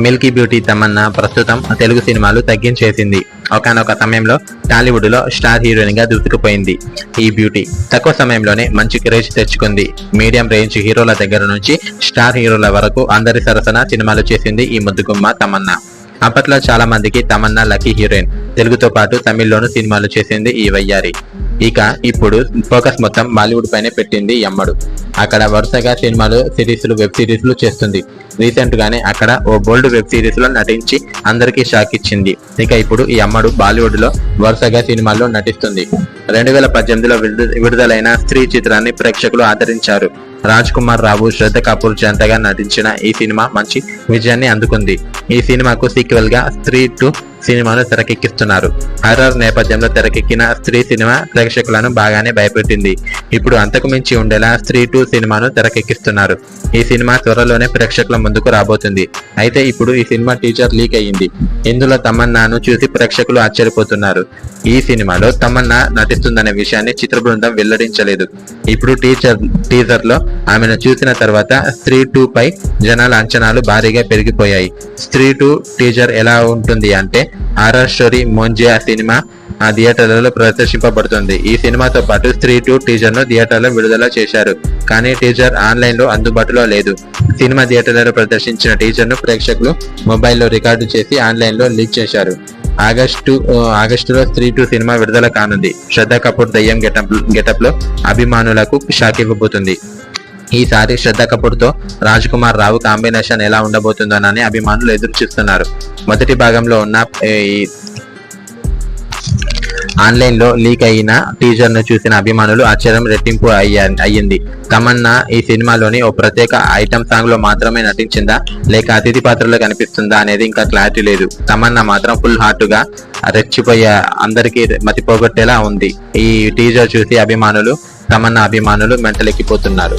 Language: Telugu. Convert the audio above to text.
మిల్కీ బ్యూటీ తమన్నా ప్రస్తుతం తెలుగు సినిమాలు తగ్గించేసింది. ఒకనొక సమయంలో టాలీవుడ్లో స్టార్ హీరోయిన్గా దూసుకుపోయింది ఈ బ్యూటీ. తక్కువ సమయంలోనే మంచి క్రేజ్ తెచ్చుకుంది. మీడియం రేంజ్ హీరోల దగ్గర నుంచి స్టార్ హీరోల వరకు అందరి సరసన సినిమాలు చేసింది ఈ ముద్దుగుమ్మ తమన్నా. అప్పట్లో చాలా మందికి తమన్నా లక్కీ హీరోయిన్. తెలుగుతో పాటు తమిళ్ళోనూ సినిమాలు చేసింది ఈ వయ్యారి. ఇక ఇప్పుడు ఫోకస్ మొత్తం బాలీవుడ్ పైనే పెట్టింది ఈ అమ్మడు అక్కడ వరుసగా సినిమాలు సిరీస్లు వెబ్ సిరీస్లు చేస్తుంది. రీసెంట్ గానే అక్కడ ఓ బోల్డ్ వెబ్ సిరీస్లో నటించి అందరికీ షాక్ ఇచ్చింది. ఇక ఇప్పుడు ఈ అమ్మడు బాలీవుడ్లో వరుసగా సినిమాల్లో నటిస్తుంది. రెండు వేల పద్దెనిమిదిలో విడుదలైన స్త్రీ చిత్రాన్ని ప్రేక్షకులు ఆదరించారు. రాజ్ కుమార్ రావు శ్రద్ధ కపూర్ జంటగా నటించిన ఈ సినిమా మంచి విజయాన్ని అందుకుంది. ఈ సినిమాకు సీక్వెల్గా స్త్రీ టూ సినిమాను తెరకెక్కిస్తున్నారు. హర్రర్ నేపథ్యంలో తెరకెక్కిన స్త్రీ సినిమా ప్రేక్షకులను బాగానే భయపెట్టింది. ఇప్పుడు అంతకు మించి ఉండేలా స్త్రీ టూ సినిమాను తెరకెక్కిస్తున్నారు. ఈ సినిమా త్వరలోనే ప్రేక్షకుల ముందుకు రాబోతుంది. అయితే ఇప్పుడు ఈ సినిమా టీచర్ లీక్ అయ్యింది. ఇందులో తమన్నాను చూసి ప్రేక్షకులు ఆశ్చర్యపోతున్నారు. ఈ సినిమాలో తమన్నా నటిస్తుందనే విషయాన్ని చిత్ర బృందం వెల్లడించలేదు. ఇప్పుడు టీచర్ టీజర్లో ఆమెను చూసిన తర్వాత స్త్రీ టూ పై జనాల అంచనాలు భారీగా పెరిగిపోయాయి. స్త్రీ టూ టీజర్ ఎలా ఉంటుంది అంటే ఆర్ఆర్ స్టోరీ మోంజియా సినిమా ఆ థియేటర్లలో ప్రదర్శింపబడుతుంది. ఈ సినిమాతో పాటు స్త్రీ టూ టీజర్ను థియేటర్లో విడుదల చేశారు. కానీ టీజర్ ఆన్లైన్లో అందుబాటులో లేదు. సినిమా థియేటర్లలో ప్రదర్శించిన టీజర్ను ప్రేక్షకులు మొబైల్లో రికార్డు చేసి ఆన్లైన్లో లీక్ చేశారు. ఆగస్టు ఆగస్టులో స్త్రీ టూ సినిమా విడుదల కానుంది. శ్రద్ధ కపూర్ దయ్యం గెటప్ గెటప్లో అభిమానులకు షాక్ ఇవ్వబోతుంది. ఈసారి శ్రద్ధ కపూర్తో రాజ్ కుమార్ రావు కాంబినేషన్ ఎలా ఉండబోతుందోనని అభిమానులు ఎదురు చూస్తున్నారు మొదటి భాగంలో ఉన్న ఆన్లైన్లో లీక్ అయిన టీజర్ను చూసిన అభిమానులు ఆశ్చర్యం రెట్టింపు అయ్యా అయ్యింది. తమన్నా ఈ సినిమాలోని ఓ ప్రత్యేక ఐటమ్ సాంగ్లో మాత్రమే నటించిందా? లేక అతిథి పాత్రలో కనిపిస్తుందా అనేది ఇంకా క్లారిటీ లేదు. తమన్నా మాత్రం ఫుల్ హార్ట్గా రెచ్చిపోయే అందరికీ మతిపోగొట్టేలా ఉంది. ఈ టీజర్ చూసి అభిమానులు తమన్నా అభిమానులు మెంటలెక్కిపోతున్నారు.